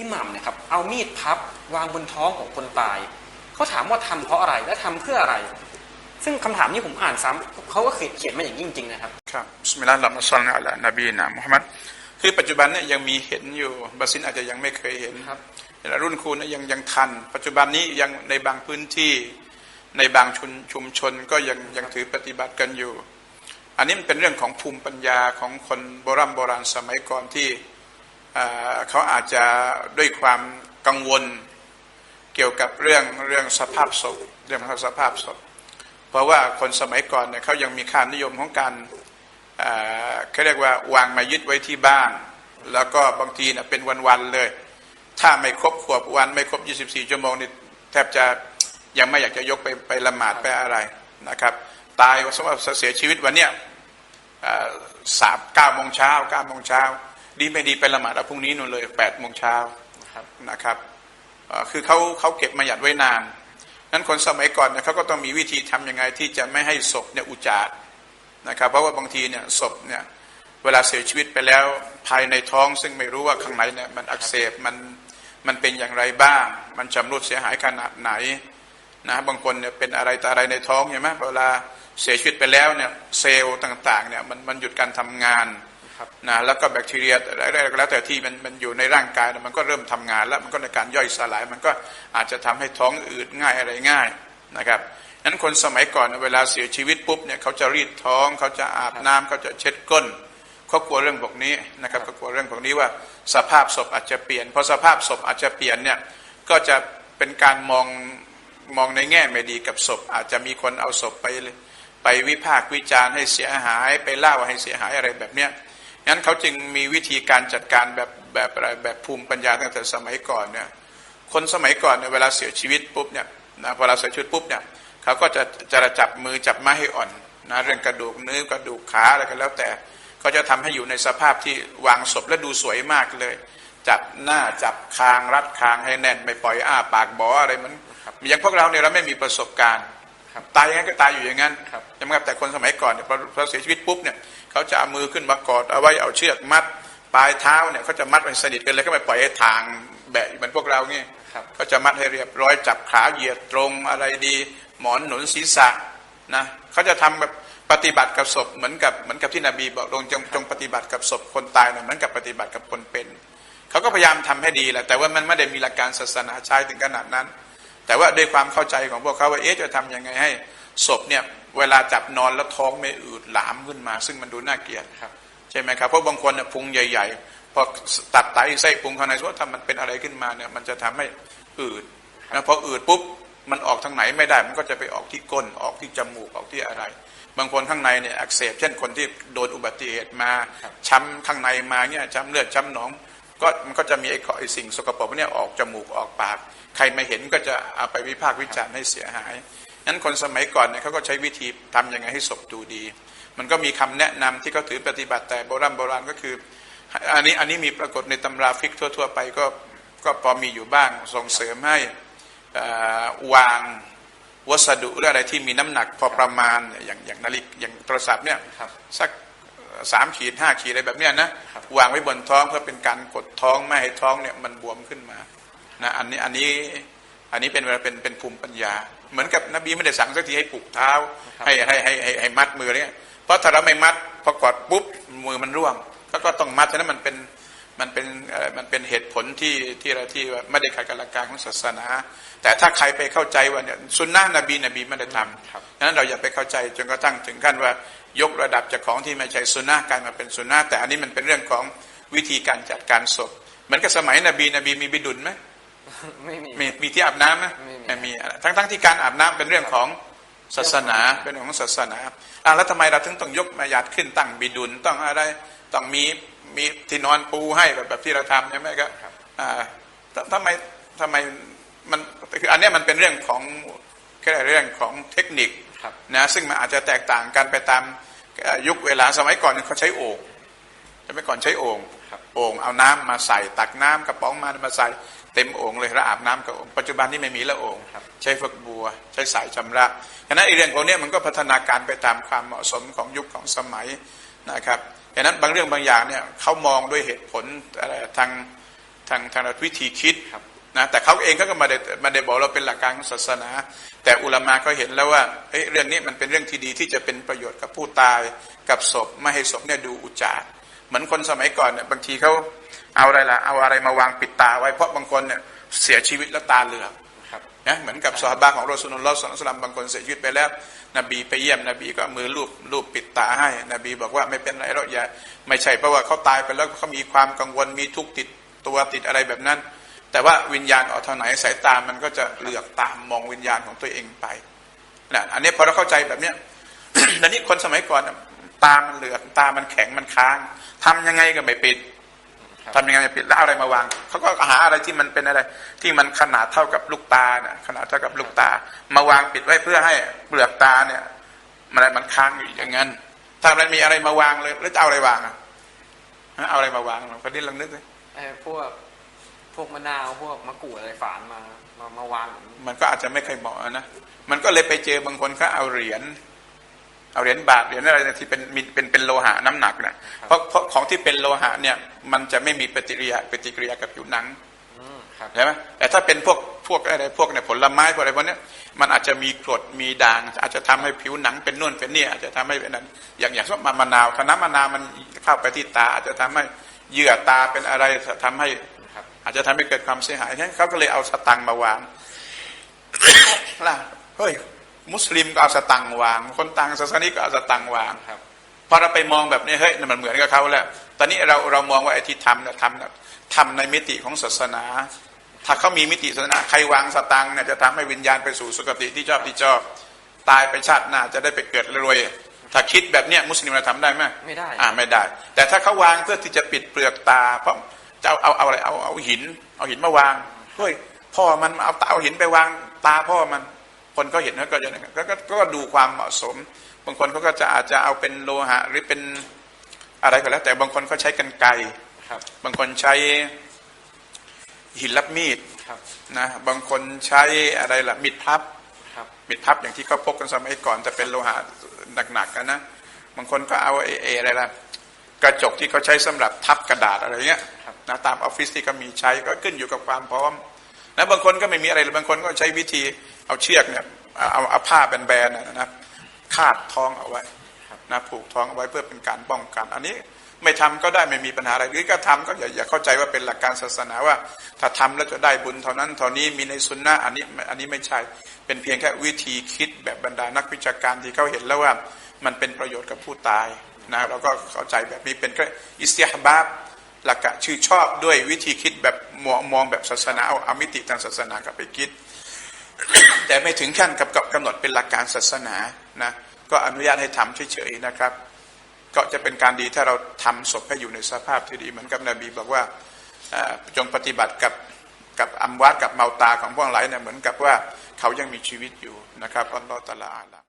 อิหมัมเนี่ยครับเอามีดพับวางบนท้องของคนตายเขาถามว่าทำเพราะอะไรและทำเพื่ออะไร ซึ่งคำถามนี้ผมอ่านซ้ำเขาก็เขียนเขียนมาอย่างนี้จริงๆนะครับครับบิสมิลลาฮิรเราะห์มาศ็อลลัลลอฮุอะลานบีนะมุฮัมมัดคือปัจจุบันเนี่ยยังมีเห็นอยู่บาซินอาจจะยังไม่เคยเห็นครับแต่รุ่นครูเนี่ยยังยังทัน ปัจจุบันนี้ยังในบางพื้นที่ในบางชุมชุมชนก็ยังยังถือปฏิบัติกันอยู่ อันนี้มันเป็นเรื่องของภูมิปัญญาของคนโบราณโบราณสมัยก่อนที่ เขาอาจจะด้วยความกังวลเกี่ยวกับเรื่องเรื่องสภาพศพเรื่องของสภาพศพ เพราะว่าคนสมัยก่อนเนี่ยเขายังมีค่านิยมของการเอ่อเขาเรียกว่าวางมายึดไว้ที่บ้าน แล้วก็บางทีเนี่เป็นวันๆเลย ถ้าไม่ครบขวบวันไม่ครบ 24 ชั่วโมงนี่แทบจะยังไม่อยากจะยกไปไปละหมาดไปอะไรนะครับ ตายสมมติเสียชีวิตวันเนี้ยสามเก้าโมงเช้าเก้าโมงเช้า ดีไม่ดีไปละหมาดเอาพรุ่งนี้นู่นเลยแปดโมงเช้าครับนะครับเอ่อคือเขาเขาเก็บมาหยัดไว้นานนั้นคนสมัยก่อนเนี่ยเขาก็ต้องมีวิธีทำยังไงที่จะไม่ให้ศพเนี่ยอุจจาระนะครับ เพราะว่าบางทีเนี่ยศพเนี่ยเวลาเสียชีวิตไปแล้วภายในท้อง ซึ่งไม่รู้ว่าข้างในเนี่ยมันอักเสบมันมันเป็นอย่างไรบ้าง มันชำรุดเสียหายขนาดไหนนะบางคนเนี่ยเป็นอะไรแต่อะไรในท้องใช่ไหมเวลาเสียชีวิตไปแล้วเนี่ยเซลล์ต่างๆเนี่ยมันมันหยุดการทำงานครับ นะแล้วก็แบคทีเรียอะไรก็แล้วแต่ที่มันมันอยู่ในร่างกายมันก็เริ่มทำงาน แล้วมันก็ในการย่อยสลาย มันก็อาจจะทำให้ท้องอืดง่ายอะไรง่ายนะครับนั้นคนสมัยก่อนเวลาเสียชีวิตปุ๊บเนี่ยเขาจะรีดท้อง เขาจะอาบน้ำเขาจะเช็ดก้นเขากลัวเรื่องพวกนี้นะครับเขากลัวเรื่องพวกนี้ว่าสภาพศพอาจจะเปลี่ยนพอสภาพศพอาจจะเปลี่ยนเนี่ยก็จะเป็นการมองมองในแง่ไม่ดีกับศพ อาจจะมีคนเอาศพไปไปวิพากษ์วิจารณ์ให้เสียหาย ไปเล่าให้เสียหายอะไรแบบเนี้ย งั้นเขาจึงมีวิธีการจัดการแบบแบบอะไรแบบภูมิปัญญาตั้งแต่สมัยก่อนเนี่ยคนสมัยก่อนเนี่ยเวลาเสียชีวิตปุ๊บเนี่ยนะพอเวลาเสียชีวิตปุ๊บเนี่ยเขาก็จะจะจับมือจับไม้ให้อ่อนนะเรื่องกระดูกเนื้อกระดูกขาอะไรก็แล้วแต่เขาจะทำให้อยู่ในสภาพที่วางศพและดูสวยมากเลย จับหน้าจับคางรัดคางให้แน่น ไม่ปล่อยอ้าปากบออะไรมันอย่างพวกเราเนี่ยเราไม่มีประสบการณ์ ตายอย่างนั้นก็ตายอยู่อย่างนั้นครับใช่ไหมครับแต่คนสมัยก่อนเนี่ยพอพอเสียชีวิตปุ๊บเนี่ยเขาจะเอามือขึ้นมากอดเอาไว้เอาเชือกมัดปลายเท้าเนี่ยเขาจะมัดเป็นสนิทกันเลยก็ไม่ปล่อยให้ทางแบะเหมือนพวกเราเนี่ยครับเขาจะมัดให้เรียบร้อยจับขาเหยียดตรงอะไรดี หมอนหนุนศีรษะนะเขาจะทำแบบปฏิบัติกับศพเหมือนกับเหมือนกับที่นบีบอกลงจงจงปฏิบัติกับศพคนตายเนี่ยเหมือนกับปฏิบัติกับคนเป็น เขาก็พยายามทำให้ดีแหละแต่ว่ามันไม่ได้มีหลักการศาสนาใช้ถึงขนาดนั้น แต่ว่าด้วยความเข้าใจของพวกเขาว่าเอ๊ะจะทำยังไงให้ศพเนี่ยเวลาจับนอนแล้วท้องไม่อืดหลามขึ้นมา ซึ่งมันดูน่าเกลียดครับใช่ไหมครับเพราะบางคนเนี่ยพุงใหญ่ ๆ พอตัดไตไส้พุงข้างในสมมติว่าถ้ามันเป็นอะไรขึ้นมาเนี่ยมันจะทำให้อืดนะพออืดปุ๊บมันออกทางไหนไม่ได้มันก็จะไปออกที่ก้นออกที่จมูกออกที่อะไร บางคนข้างในเนี่ยอักเสบเช่นคนที่โดนอุบัติเหตุมาครับช้ำข้างในมาเนี่ยช้ำเลือดช้ำหนอง ก็มันก็จะมีไอ้ขอไอ้สิ่งสกปรกพวกเนี่ยออกจมูกออกปาก ใครมาเห็นก็จะเอาไปวิพากษ์วิจารณ์ให้เสียหายนั้นคนสมัยก่อนเนี่ยเขาก็ใช้วิธีทำยังไงให้ศพดูดี มันก็มีคำแนะนำที่เขาถือปฏิบัติแต่โบราณโบราณก็คือ อันนี้อันนี้มีปรากฏในตำราฟิกทั่ว ๆ ไปก็ก็พอมีอยู่บ้างส่งเสริมให้เอ่อวางวัสดุหรืออะไรที่มีน้ำหนักพอประมาณอย่างอย่างนาฬิกอย่างโทรศัพท์เนี่ยครับสัก สามขีดห้าขีดอะไรแบบเนี้ยนะครับวางไว้บนท้องเพื่อเป็นการกดท้องไม่ให้ท้องเนี่ยมันบวมขึ้นมานะอันนี้อันนี้อันนี้เป็นเวลาเป็นเป็นภูมิปัญญา เหมือนกับนบีไม่ได้สั่งสักทีให้ผูกเท้าครับให้ให้ให้ให้ให้มัดมือเนี่ยเพราะถ้าเราไม่มัดพอกอดปุ๊บมือมันร่วงก็ก็ต้องมัดฉะนั้นมันเป็น มันเป็นเอ่อมันเป็นเหตุผลที่ที่เราที่ว่าไม่ได้ขัดกับหลักการของศาสนา แต่ถ้าใครไปเข้าใจว่าเนี่ยสุนนะนบีนบีไม่ได้ทำครับฉะนั้นเราอย่าไปเข้าใจจนกระทั่งถึงขั้นว่ายกระดับจากของที่ไม่ใช่สุนนะกลายมาเป็นสุนนะแต่อันนี้มันเป็นเรื่องของวิธีการจัดการศพเหมือนกับสมัยนบีนบีมีบิดุลไหมไม่มีมีมีที่อาบน้ำไหมไม่มีไม่มีทั้งทั้งที่การอาบน้ำเป็นเรื่องของศาสนาเป็นเรื่องของศาสนาอะแล้วทำไมเราถึงต้องยกมาหยัดขึ้นตั้งบิดุลต้องอะไรต้องมี มีที่นอนปูให้แบบแบบที่เราทำใช่ไหมครับอ่าททำไมทำไมมันคืออันเนี้ยมันเป็นเรื่องของแค่เรื่องของเทคนิคครับนะซึ่งมันอาจจะแตกต่างกันไปตามเอ่อยุคเวลาสมัยก่อนเขาใช้โอ่งสมัยก่อนใช้โอ่งครับโอ่งเอาน้ำมาใส่ตักน้ำกระป๋องมามาใส่เต็มโอ่งเลยแล้วอาบน้ำกับโอ่งปัจจุบันนี้ไม่มีแล้วโอ่งครับใช้ฝักบัว ใช้สายชำระฉะนั้นไอ้เรื่องพวกเนี้ยมันก็พัฒนาการไปตามความเหมาะสมของยุคของสมัย นะครับฉะนั้นบางเรื่องบางอย่างเนี่ยเขามองด้วยเหตุผลอะไรทางทางทางวิธีคิดครับนะแต่เขาเองเขาก็ไมาได้ไมาได้บอกเราเป็นหลักการของศาสนา แต่อุลามาก็เห็นแล้วว่าเอ้ยเรื่องนี้มันเป็นเรื่องที่ดีที่จะเป็นประโยชน์กับผู้ตายกับศพไม่ให้ศพเนี่ยดูอุจจาระเหมือนคนสมัยก่อนเนี่ยบางทีเขาเอาอะไรล่ะเอาอะไรมาวางปิดตาไว้เพราะบางคนเนี่ยเสียชีวิตแล้วตาเหลือกครับนะเหมือนกับซอฮาบะของรอสูลุลลอฮ์ศ็อลลัลลอฮุอะลัยฮิวะซัลลัมบางคนเสียชีวิตไปแล้ว นบีไปเยี่ยมนบีก็มือลูบลูบปิดตาให้ นบีบอกว่าไม่เป็นไรหรอกอย่าไม่ใช่เพราะว่าเขาตายไปแล้วเขามีความกังวลมีทุกข์ติดตัวติดอะไรแบบนั้น แต่ว่าวิญญาณออกทางไหนสายตามันก็จะเหลือกตามมองวิญญาณของตัวเองไปนะอันนี้พอเราเข้าใจแบบเนี้ยอันนี้คนสมัยก่อนตามันเหลือกตามันแข็งมันค้างทำยังไงก็ไม่ปิด ทำยังไงไม่ปิดแล้วเอาอะไรมาวางเขาก็หาอะไรที่มันเป็นอะไร ที่มันขนาดเท่ากับลูกตาน่ะขนาดเท่ากับลูกตา มาวางปิดไว้เพื่อให้เปลือกตาเนี่ยมันอะไรมันค้างอยู่อย่างนั้นถ้ามันมีอะไรมาวางเลยแล้วจะเอาอะไรวางอะฮะเอาอะไรมาวางลองคนนี้ลองนึกเลยไอ้พวกพวกมะนาวพวกมะกรูดอะไรฝานมามามาวางอย่างนี้มันก็อาจจะไม่เคยเหมาะนะมันก็เลยไปเจอบางคนก็เอาเหรียญ เอาเหรียญบาทเหรียญอะไรที่เป็นมีเป็นเป็นโลหะน้ำหนักนะเพราะเพราะของที่เป็นโลหะเนี่ยมันจะไม่มีปฏิกิริยาปฏิกิริยากับผิวหนังอืมครับใช่ไหมแต่ถ้าเป็นพวกพวกอะไรพวกเนี่ยผลไม้พวกอะไรพวกเนี้ยมันอาจจะมีกรดมีด่าง อาจจะทำให้ผิวหนังเป็นนู่นเป็นนี่อาจจะทำให้เป็นนั้นอย่างอย่างเช่นมะนาวถ้าน้ำมะนาวมันเข้าไปที่ตา อาจจะทำให้เหยื่อตาเป็นอะไรทำให้ครับอาจจะทำให้เกิดความเสียหายฉะนั้นเขาก็เลยเอาสตังค์มาวางล่ะเฮ้ย มุสลิมก็เอาสตังค์วาง คนต่างศาสนาก็เอาสตังค์วางครับพอเราไปมองแบบนี้เฮ้ยนั่นมันเหมือนกับเขาแล้ว ตอนนี้เราเรามองว่าไอ้ที่ทำเนี่ยทำเนี่ยทำในมิติของศาสนา ถ้าเขามีมิติศาสนาใครวางสตังค์เนี่ยจะทำให้วิญญาณไปสู่สุคติที่ชอบที่ชอบ ตายไปชาติหน้าจะได้ไปเกิดรวย ถ้าคิดแบบเนี้ยมุสลิมเราทำได้ไหมไม่ได้อ่าไม่ได้ แต่ถ้าเขาวางเพื่อที่จะปิดเปลือกตา เพราะจะเอาเอาเอาอะไรเอาเอาหิน เอาหินมาวางเฮ้ยพ่อมันเอาเอาหินไปวางตาพ่อมัน คนก็เห็นแล้วก็จะก็ก็ก็ดูความเหมาะสม บางคนเขาก็จะอาจจะเอาเป็นโลหะหรือเป็นอะไรก็แล้ว แต่บางคนเขาใช้กันไกรครับ บางคนใช้หินรับมีดครับนะบางคนใช้อะไรล่ะมีดพับครับมิดพับอย่างที่เขาพกกันสมัยก่อนจะเป็นโลหะหนักๆกันนะบางคนก็เอาไอ้ไอ้อะไรล่ะกระจกที่เขาใช้สำหรับทับกระดาษอะไรเงี้ยครับนะตามออฟฟิศที่เขามีใช้ก็ขึ้นอยู่กับความพร้อมนะบางคนก็ไม่มีอะไรเลยบางคนก็ใช้วิธี เอาเชือกเนี่ยเอาเอาผ้าแบนๆนะนะคาดท้องเอาไว้นะผูกท้องเอาไว้เพื่อเป็นการป้องกัน อันนี้ไม่ทำก็ได้ไม่มีปัญหาอะไรหรือก็ทำก็อย่าอย่าเข้าใจว่าเป็นหลักการศาสนาว่า ถ้าทำแล้วจะได้บุญเท่านั้นเท่านี้มีในสุนนะอันนี้อันนี้ไม่ใช่เป็นเพียงแค่วิธีคิดแบบบรรดานักวิชาการที่เขาเห็นแล้วว่ามันเป็นประโยชน์กับผู้ตายนะเราก็เข้าใจแบบนี้เป็นแค่อิสติฮบาบหลักกะชื่อชอบด้วยวิธีคิดแบบมองมองแบบศาสนาเอาเอามิติทางศาสนากลับไปคิด แต่ไม่ถึงขั้นกับกำหนดเป็นหลักการศาสนานะก็อนุญาตให้ทำเฉยๆนะครับ ก็จะเป็นการดีถ้าเราทำศพให้อยู่ในสภาพที่ดีเหมือนกับนบีบอกว่าจงปฏิบัติกับกับอัมวาดกับเมาตาของพวกหลายเนี่ยเหมือนกับว่าเขายังมีชีวิตอยู่นะครับอัลลอฮฺตะลาอาลา